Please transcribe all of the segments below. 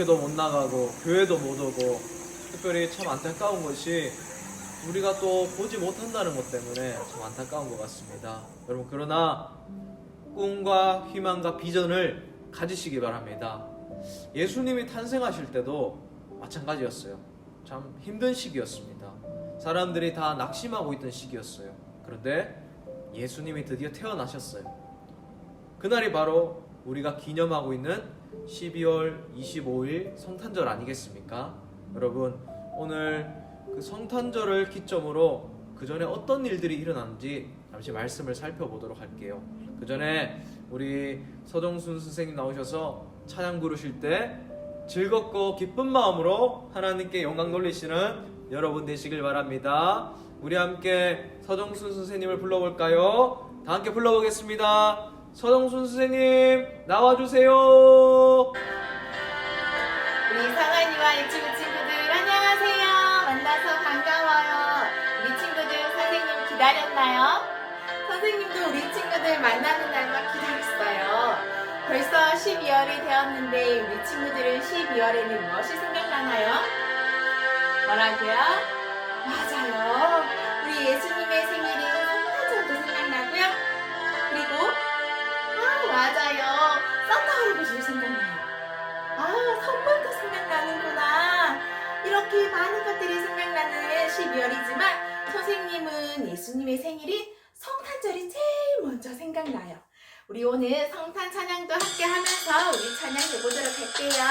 밖에도 못 나가고 교회도 못 오고 특별히 참 안타까운 것이 우리가 또 보지 못한다는 것 때문에 참 안타까운 것 같습니다 여러분 그러나 꿈과 희망과 비전을 가지시기 바랍니다 예수님이 탄생하실 때도 마찬가지였어요 참 힘든 시기였습니다 사람들이 다 낙심하고 있던 시기였어요. 그런데 예수님이 드디어 태어나셨어요. 그날이 바로 우리가 기념하고 있는 12월 25일 성탄절 아니겠습니까? 여러분, 오늘 그 성탄절을 기점으로 그 전에 어떤 일들이 일어났는지 잠시 말씀을 살펴보도록 할게요. 그 전에 우리 서정순 선생님 나오셔서 찬양 부르실 때 즐겁고 기쁜 마음으로 하나님께 영광 돌리시는 여러분 되시길 바랍니다. 우리 함께 서정순 선생님을 불러볼까요? 다 함께 불러보겠습니다. 서정순 선생님 나와주세요. 우리 상한이와 유치부 친구들 안녕하세요. 만나서 반가워요. 우리 친구들 선생님 기다렸나요? 선생님도 우리 친구들 만나는 날만 기다렸어요. 벌써 12월이 되었는데 우리 친구들은 12월에는 무엇이 생각나나요? 뭐라고요? 맞아요. 우리 예수님의 생 맞아요. 산타 할아버지도 생각나요. 아, 선물도 생각나는구나. 이렇게 많은 것들이 생각나는 12월이지만 선생님은 예수님의 생일인 성탄절이 제일 먼저 생각나요. 우리 오늘 성탄 찬양도 함께 하면서 우리 찬양 해보도록 할게요.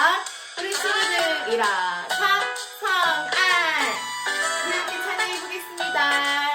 우리 친구들 일어서 성안 우리 함께 찬양해보겠습니다.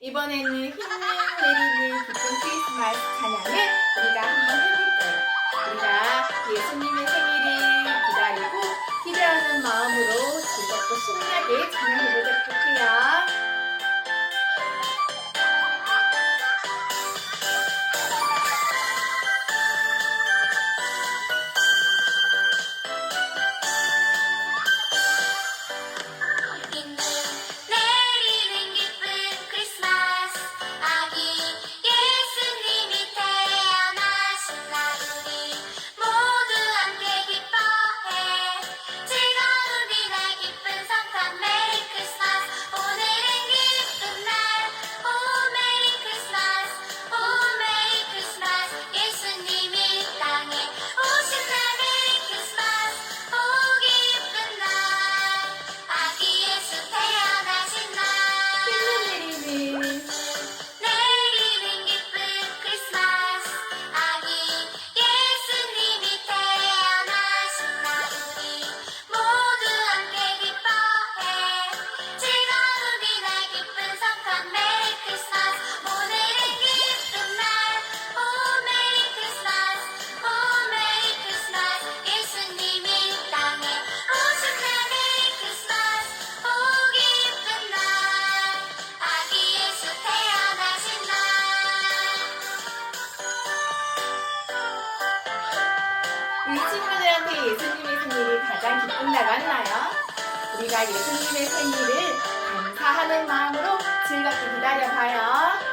이번에는 힘을 내리는 기쁜 크리스마스 찬양을 우리가 한번 해볼 거예요. 우리가 예수님의 생일을 기다리고 기대하는 마음으로 즐겁고 신나게 찬양해보도록 할게요. 예수님의 생일을 감사하는 마음으로 즐겁게 기다려봐요.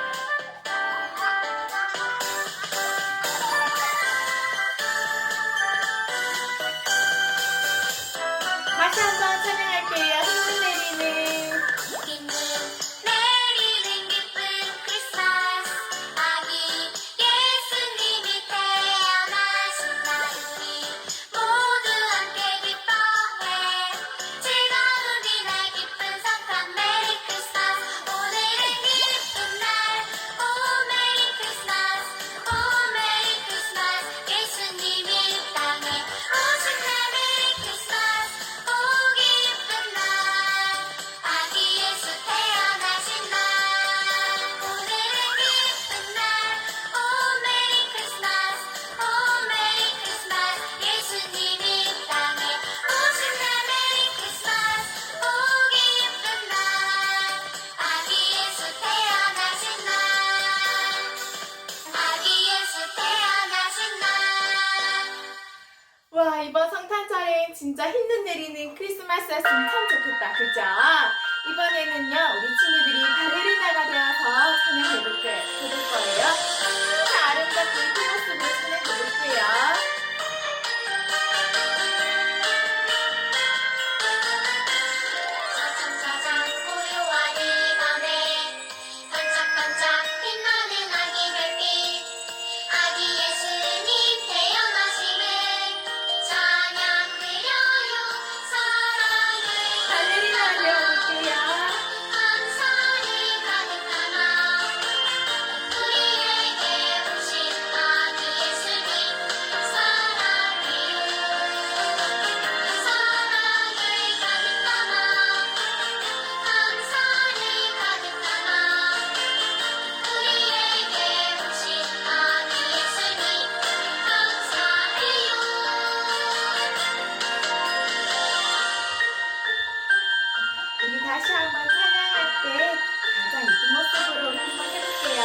다시 한번 찬양할 때 가장 이쁜 모습으로 한번 해볼게요.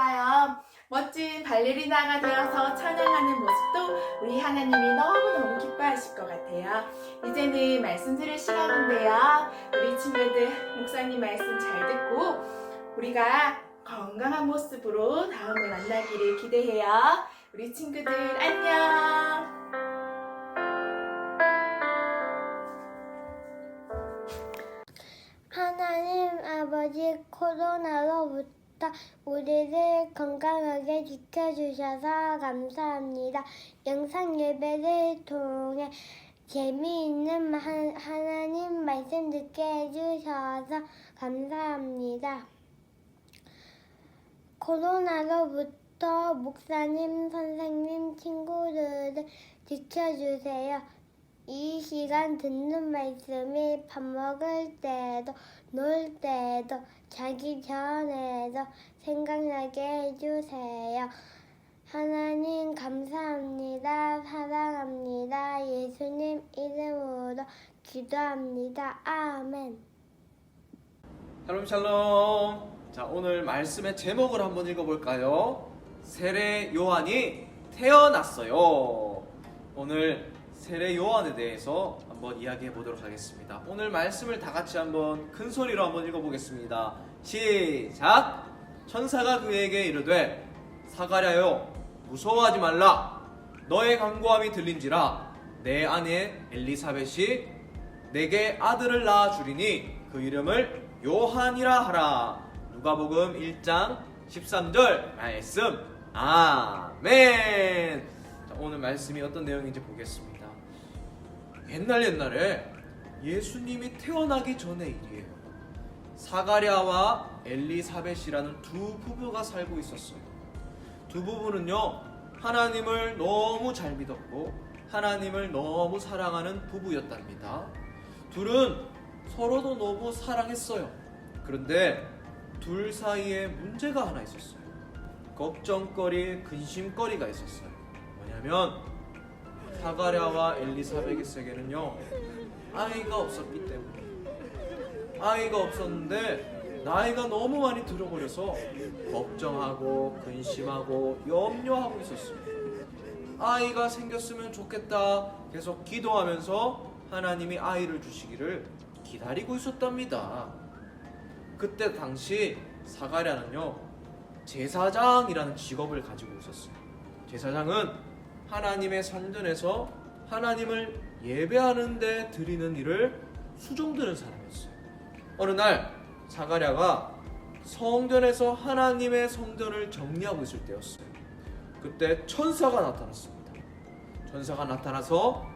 되었어요. 멋진 발레리나가 되어서 찬양하는 모습도 우리 하나님이 너무너무 기뻐하실 것 같아요. 이제는 말씀 들을 시간인데요. 우리 친구들 목사님 말씀 잘 듣고 우리가 건강한 모습으로 다음에 만나기를 기대해요. 우리 친구들 안녕! 하나님 아버지 코로나로부터 때부터 우리를 건강하게 지켜주셔서 감사합니다. 영상 예배를 통해 재미있는 하나님 말씀 듣게 해주셔서 감사합니다. 코로나로부터 목사님, 선생님, 친구들을 지켜주세요. 이 시간 듣는 말씀이 밥 먹을 때에도 놀 때에도 자기 전에도 생각나게 해주세요. 하나님 감사합니다. 사랑합니다. 예수님 이름으로 기도합니다. 아멘. 샬롬 샬롬. 자, 오늘 말씀의 제목을 한번 읽어볼까요? 세례 요한이 태어났어요. 오늘 세례 요한에 대해서 한번 이야기해 보도록 하겠습니다. 오늘 말씀을 다 같이 한번 큰 소리로 한번 읽어보겠습니다. 시작. 천사가 그에게 이르되 사가랴여 무서워하지 말라. 너의 간구함이 들린지라 내 아내 엘리사벳이 내게 아들을 낳아 주리니 그 이름을 요한이라 하라. 누가복음 1장 13절 말씀. 아멘. 자, 오늘 말씀이 어떤 내용인지 보겠습니다. 옛날 옛날에 예수님이 태어나기 전의 일이에요. 사가랴와 엘리사벳이라는 두 부부가 살고 있었어요. 두 부부는요, 하나님을 너무 잘 믿었고, 하나님을 너무 사랑하는 부부였답니다. 둘은 서로도 너무 사랑했어요. 그런데 둘 사이에 문제가 하나 있었어요. 걱정거리, 근심거리가 있었어요. 뭐냐면, 사가랴와 엘리사벳에게는요, 아이가 없었기 때문에. 아이가 없었는데 나이가 너무 많이 들어버려서 걱정하고 근심하고 염려하고 있었어요. 아이가 생겼으면 좋겠다 계속 기도하면서 하나님이 아이를 주시기를 기다리고 있었답니다. 그때 당시 사가랴는요 제사장이라는 직업을 가지고 있었어요. 제사장은 하나님의 성전에서 하나님을 예배하는데 드리는 일을 수종드는 사람이었어요. 어느 날 사가랴가 성전에서 하나님의 성전을 정리하고 있을 때였어요. 그때 천사가 나타났습니다. 천사가 나타나서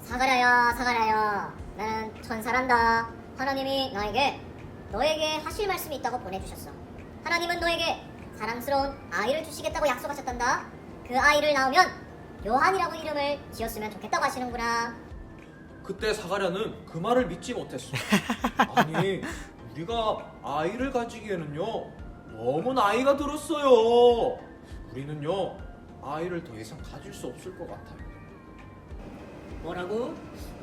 사가랴야 사가랴야 나는 천사란다 하나님이 나에게 너에게 하실 말씀이 있다고 보내주셨어 하나님은 너에게 사랑스러운 아이를 주시겠다고 약속하셨단다 그 아이를 낳으면 요한이라고 이름을 지었으면 좋겠다고 하시는구나 그때 사가랴는 그 말을 믿지 못했어. 아니 우리가 아이를 가지기에는요 너무 나이가 들었어요. 우리는요 아이를 더 이상 가질 수 없을 것 같아요. 뭐라고?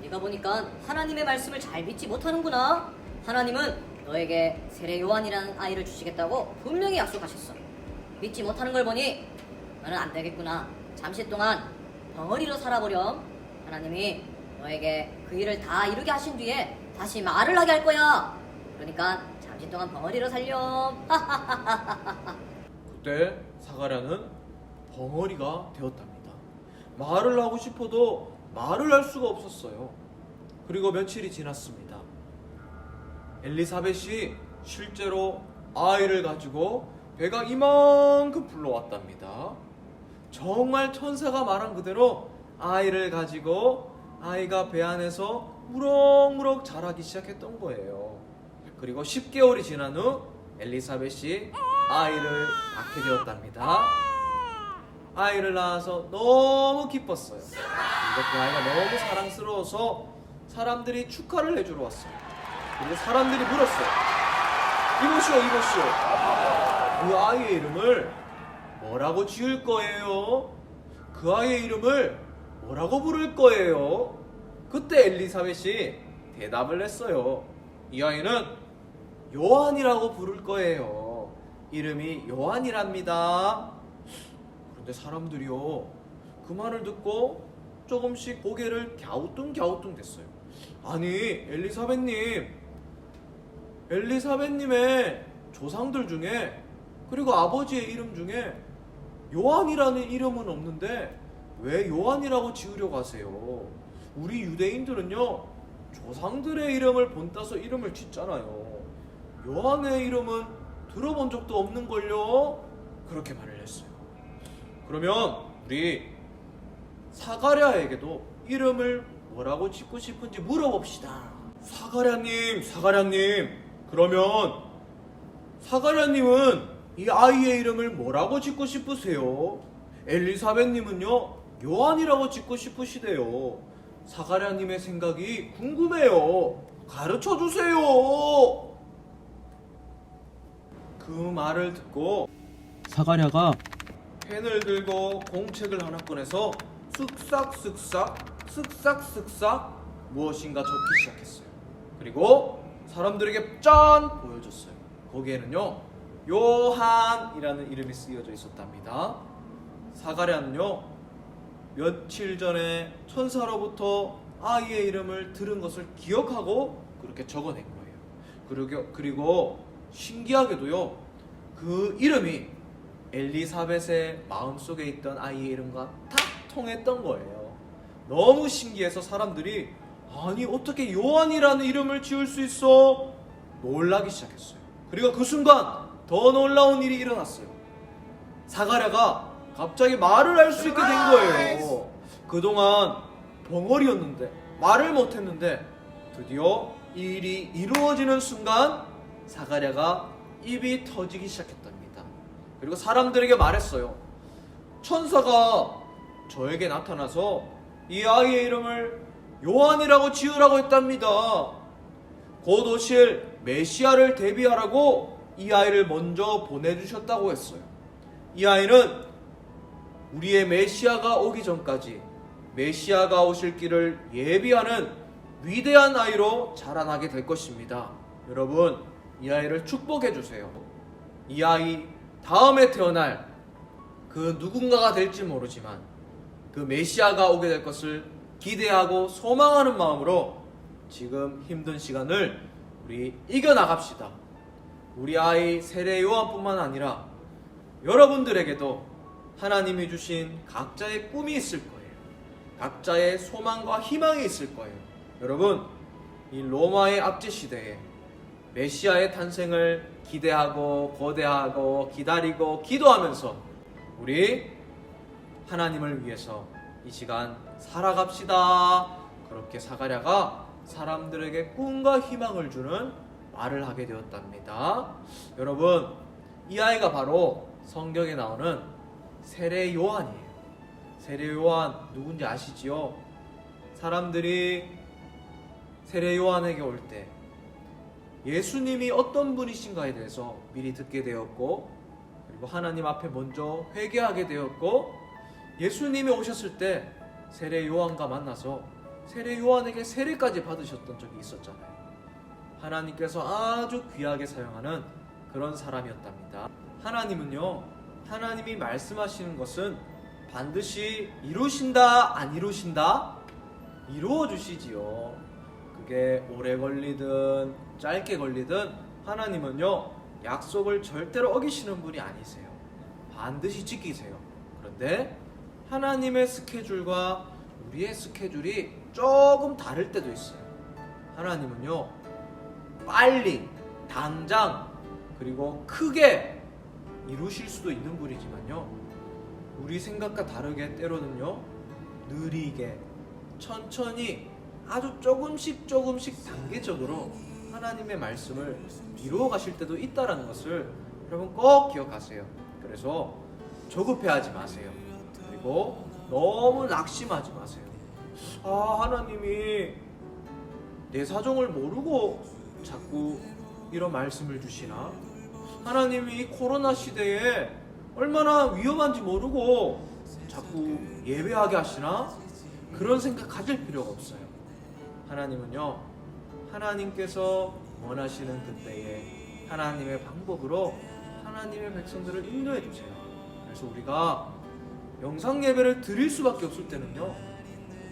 네가 보니까 하나님의 말씀을 잘 믿지 못하는구나. 하나님은 너에게 세례 요한이라는 아이를 주시겠다고 분명히 약속하셨어. 믿지 못하는 걸 보니 너는 안 되겠구나. 잠시 동안 벙어리로 살아보렴. 하나님이 너에게 그 일을 다 이루게 하신 뒤에 다시 말을 하게 할 거야. 그러니까 잠시 동안 벙어리로 살렴. 그때 사가랴는 벙어리가 되었답니다. 말을 하고 싶어도 말을 할 수가 없었어요. 그리고 며칠이 지났습니다. 엘리사벳이 실제로 아이를 가지고 배가 이만큼 불러왔답니다. 정말 천사가 말한 그대로 아이를 가지고 아이가 배 안에서 무럭무럭 자라기 시작했던 거예요. 그리고 10개월이 지난 후 엘리사벳이 아이를 낳게 되었답니다. 아이를 낳아서 너무 기뻤어요. 그리고 그 아이가 너무 사랑스러워서 사람들이 축하를 해주러 왔어요. 그리고 사람들이 물었어요. 이보시오, 이보시오. 그 아이의 이름을 뭐라고 지을 거예요? 그 아이의 이름을 뭐라고 부를 거예요? 그때 엘리사벳이 대답을 했어요. 이 아이는 요한이라고 부를 거예요. 이름이 요한이랍니다. 그런데 사람들이요, 그 말을 듣고 조금씩 고개를 갸우뚱갸우뚱 됐어요. 아니, 엘리사벳님, 엘리사벳님의 조상들 중에, 그리고 아버지의 이름 중에 요한이라는 이름은 없는데, 왜 요한이라고 지으려고 하세요? 우리 유대인들은요, 조상들의 이름을 본따서 이름을 짓잖아요. 요한의 이름은 들어본 적도 없는 걸요? 그렇게 말을 했어요. 그러면 우리 사가랴에게도 이름을 뭐라고 짓고 싶은지 물어봅시다. 사가랴님, 사가랴님, 그러면 사가랴님은 이 아이의 이름을 뭐라고 짓고 싶으세요? 엘리사벳님은요, 요한이라고 짓고 싶으시대요. 사가랴님의 생각이 궁금해요. 가르쳐 주세요. 그 말을 듣고 사가랴가 펜을 들고 공책을 하나 꺼내서 쓱싹쓱싹 쓱싹쓱싹 무엇인가 적기 시작했어요. 그리고 사람들에게 짠 보여줬어요. 거기에는요 요한이라는 이름이 쓰여져 있었답니다. 사가랴는요 며칠 전에 천사로부터 아이의 이름을 들은 것을 기억하고 그렇게 적어낸 거예요. 그리고, 그리고 신기하게도요 그 이름이 엘리사벳의 마음속에 있던 아이의 이름과 다 통했던 거예요. 너무 신기해서 사람들이 아니 어떻게 요한이라는 이름을 지을 수 있어? 놀라기 시작했어요. 그리고 그 순간 더 놀라운 일이 일어났어요. 사가랴가 갑자기 말을 할 수 있게 된 거예요. 그동안 벙어리였는데 말을 못했는데 드디어 이 일이 이루어지는 순간 사가랴가 입이 터지기 시작했답니다. 그리고 사람들에게 말했어요. 천사가 저에게 나타나서 이 아이의 이름을 요한이라고 지으라고 했답니다. 곧 오실 메시아를 대비하라고 이 아이를 먼저 보내주셨다고 했어요. 이 아이는 우리의 메시아가 오기 전까지 메시아가 오실 길을 예비하는 위대한 아이로 자라나게 될 것입니다. 여러분, 이 아이를 축복해 주세요. 이 아이 다음에 태어날 그 누군가가 될지 모르지만 그 메시아가 오게 될 것을 기대하고 소망하는 마음으로 지금 힘든 시간을 우리 이겨나갑시다. 우리 아이 세례 요한뿐만 아니라 여러분들에게도 하나님이 주신 각자의 꿈이 있을 거예요. 각자의 소망과 희망이 있을 거예요. 여러분, 이 로마의 압제 시대에 메시아의 탄생을 기대하고 거대하고 기다리고 기도하면서 우리 하나님을 위해서 이 시간 살아갑시다. 그렇게 사가랴가 사람들에게 꿈과 희망을 주는 말을 하게 되었답니다. 여러분, 이 아이가 바로 성경에 나오는 세례 요한이에요. 세례 요한 누군지 아시지요? 사람들이 세례 요한에게 올 때 예수님이 어떤 분이신가에 대해서 미리 듣게 되었고 그리고 하나님 앞에 먼저 회개하게 되었고 예수님이 오셨을 때 세례 요한과 만나서 세례 요한에게 세례까지 받으셨던 적이 있었잖아요. 하나님께서 아주 귀하게 사용하는 그런 사람이었답니다. 하나님은요, 하나님이 말씀하시는 것은 반드시 이루신다, 안 이루신다? 이루어 주시지요. 그게 오래 걸리든 짧게 걸리든 하나님은요, 약속을 절대로 어기시는 분이 아니세요. 반드시 지키세요. 그런데 하나님의 스케줄과 우리의 스케줄이 조금 다를 때도 있어요. 하나님은요, 빨리, 당장, 그리고 크게 이루실 수도 있는 분이지만요, 우리 생각과 다르게 때로는요, 느리게, 천천히, 아주 조금씩 조금씩 단계적으로 하나님의 말씀을 이루어 가실 때도 있다라는 것을 여러분 꼭 기억하세요. 그래서 조급해하지 마세요. 그리고 너무 낙심하지 마세요. 아, 하나님이 내 사정을 모르고 자꾸 이런 말씀을 주시나? 하나님이 이 코로나 시대에 얼마나 위험한지 모르고 자꾸 예배하게 하시나? 그런 생각 가질 필요가 없어요. 하나님은요, 하나님께서 원하시는 그때에 하나님의 방법으로 하나님의 백성들을 인도해 주세요. 그래서 우리가 영상 예배를 드릴 수밖에 없을 때는요,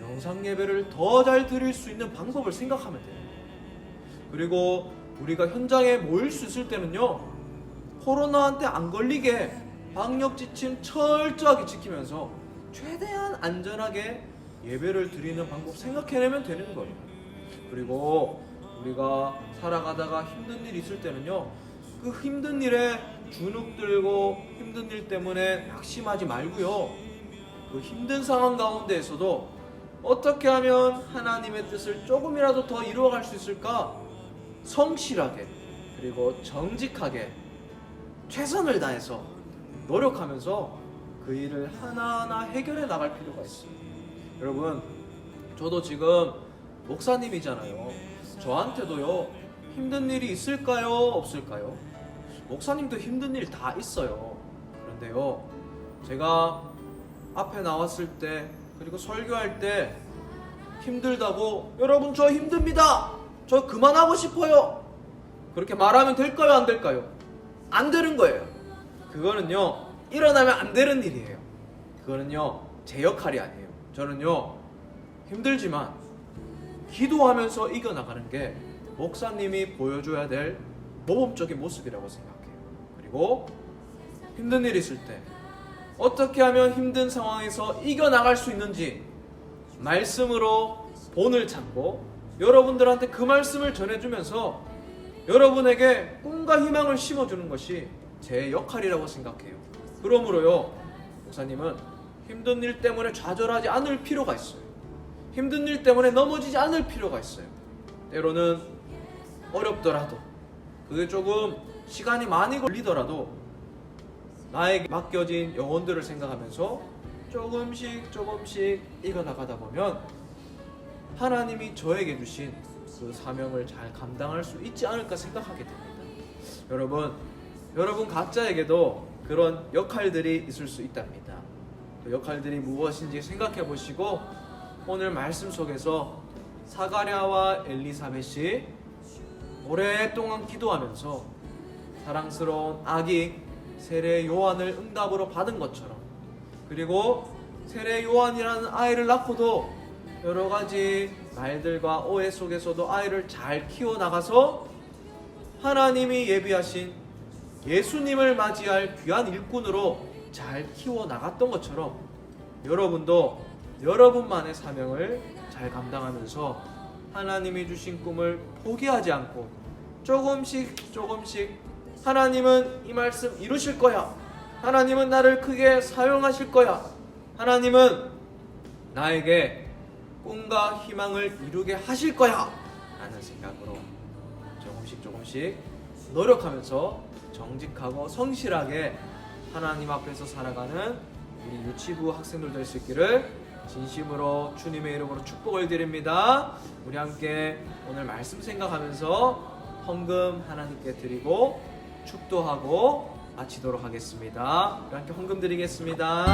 영상 예배를 더 잘 드릴 수 있는 방법을 생각하면 돼요. 그리고 우리가 현장에 모일 수 있을 때는요, 코로나한테 안 걸리게 방역 지침 철저하게 지키면서 최대한 안전하게 예배를 드리는 방법 생각해내면 되는 거예요. 그리고 우리가 살아가다가 힘든 일 있을 때는요, 그 힘든 일에 주눅 들고 힘든 일 때문에 낙심하지 말고요. 그 힘든 상황 가운데에서도 어떻게 하면 하나님의 뜻을 조금이라도 더 이루어갈 수 있을까? 성실하게 그리고 정직하게 최선을 다해서 노력하면서 그 일을 하나하나 해결해 나갈 필요가 있어요. 여러분, 저도 지금 목사님이잖아요. 저한테도요, 힘든 일이 있을까요? 없을까요? 목사님도 힘든 일 다 있어요. 그런데요, 제가 앞에 나왔을 때 그리고 설교할 때 힘들다고 여러분 저 힘듭니다. 저 그만하고 싶어요. 그렇게 말하면 될까요? 안 될까요? 안 되는 거예요. 그거는요 일어나면 안 되는 일이에요. 그거는요 제 역할이 아니에요. 저는요 힘들지만 기도하면서 이겨나가는 게 목사님이 보여줘야 될 모범적인 모습이라고 생각해요. 그리고 힘든 일 있을 때 어떻게 하면 힘든 상황에서 이겨나갈 수 있는지 말씀으로 본을 찾고 여러분들한테 그 말씀을 전해주면서 여러분에게 꿈과 희망을 심어주는 것이 제 역할이라고 생각해요. 그러므로요, 목사님은 힘든 일 때문에 좌절하지 않을 필요가 있어요. 힘든 일 때문에 넘어지지 않을 필요가 있어요. 때로는 어렵더라도, 그게 조금 시간이 많이 걸리더라도, 나에게 맡겨진 영혼들을 생각하면서 조금씩 조금씩 이겨나가다 보면 하나님이 저에게 주신 그 사명을 잘 감당할 수 있지 않을까 생각하게 됩니다. 여러분, 여러분 각자에게도 그런 역할들이 있을 수 있답니다. 그 역할들이 무엇인지 생각해 보시고 오늘 말씀 속에서 사가랴와 엘리사벳이 오랫동안 기도하면서 사랑스러운 아기 세례 요한을 응답으로 받은 것처럼 그리고 세례 요한이라는 아이를 낳고도 여러 가지 말들과 오해 속에서도 아이를 잘 키워 나가서 하나님이 예비하신 예수님을 맞이할 귀한 일꾼으로 잘 키워 나갔던 것처럼 여러분도 여러분만의 사명을 잘 감당하면서 하나님이 주신 꿈을 포기하지 않고 조금씩 조금씩 하나님은 이 말씀 이루실 거야. 하나님은 나를 크게 사용하실 거야. 하나님은 나에게 꿈과 희망을 이루게 하실 거야. 라는 생각으로 조금씩 조금씩 노력하면서 정직하고 성실하게 하나님 앞에서 살아가는 우리 유치부 학생들 될 수 있기를 진심으로 주님의 이름으로 축복을 드립니다. 우리 함께 오늘 말씀 생각하면서 헌금 하나님께 드리고 축도하고 마치도록 하겠습니다. 우리 함께 헌금 드리겠습니다.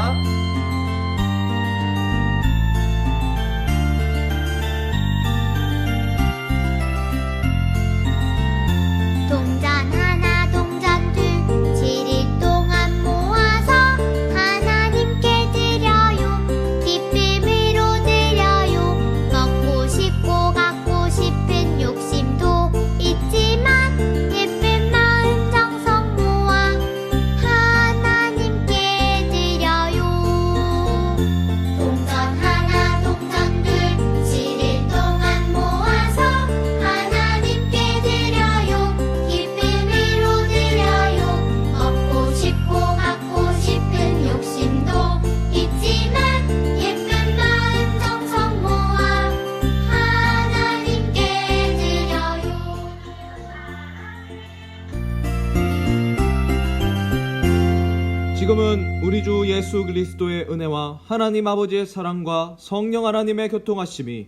예수 그리스도의 은혜와 하나님 아버지의 사랑과 성령 하나님의 교통하심이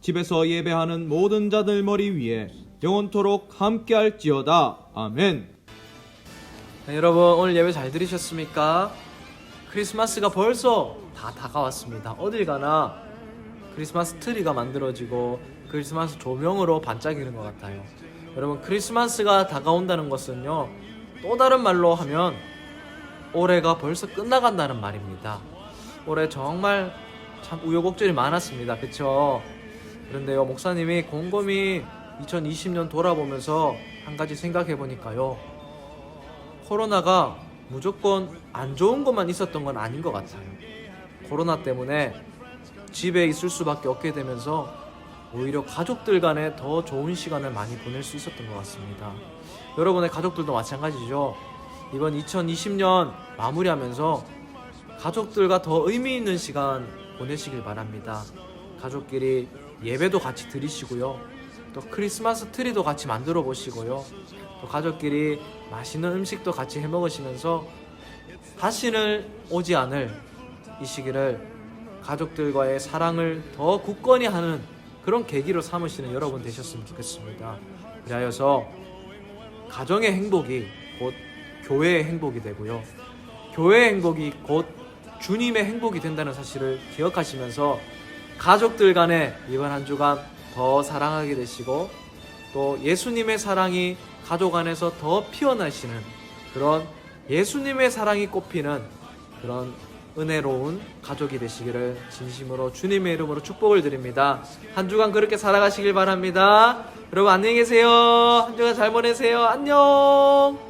집에서 예배하는 모든 자들 머리 위에 영원토록 함께할지어다. 아멘. 네, 여러분 오늘 예배 잘 들으셨습니까? 크리스마스가 벌써 다 다가왔습니다. 어딜 가나 크리스마스 트리가 만들어지고 크리스마스 조명으로 반짝이는 것 같아요. 여러분 크리스마스가 다가온다는 것은요 또 다른 말로 하면 올해가 벌써 끝나간다는 말입니다. 올해 정말 참 우여곡절이 많았습니다. 그쵸? 그런데요, 목사님이 곰곰이 2020년 돌아보면서 한 가지 생각해 보니까요. 코로나가 무조건 안 좋은 것만 있었던 건 아닌 것 같아요. 코로나 때문에 집에 있을 수밖에 없게 되면서 오히려 가족들 간에 더 좋은 시간을 많이 보낼 수 있었던 것 같습니다. 여러분의 가족들도 마찬가지죠. 이번 2020년 마무리하면서 가족들과 더 의미 있는 시간 보내시길 바랍니다. 가족끼리 예배도 같이 드리시고요. 또 크리스마스 트리도 같이 만들어 보시고요. 또 가족끼리 맛있는 음식도 같이 해 먹으시면서 다시는 오지 않을 이 시기를 가족들과의 사랑을 더 굳건히 하는 그런 계기로 삼으시는 여러분 되셨으면 좋겠습니다. 그리하여서 가정의 행복이 곧 교회의 행복이 되고요. 교회의 행복이 곧 주님의 행복이 된다는 사실을 기억하시면서 가족들 간에 이번 한 주간 더 사랑하게 되시고 또 예수님의 사랑이 가족 안에서 더 피어나시는 그런 예수님의 사랑이 꽃피는 그런 은혜로운 가족이 되시기를 진심으로 주님의 이름으로 축복을 드립니다. 한 주간 그렇게 살아가시길 바랍니다. 여러분 안녕히 계세요. 한 주간 잘 보내세요. 안녕.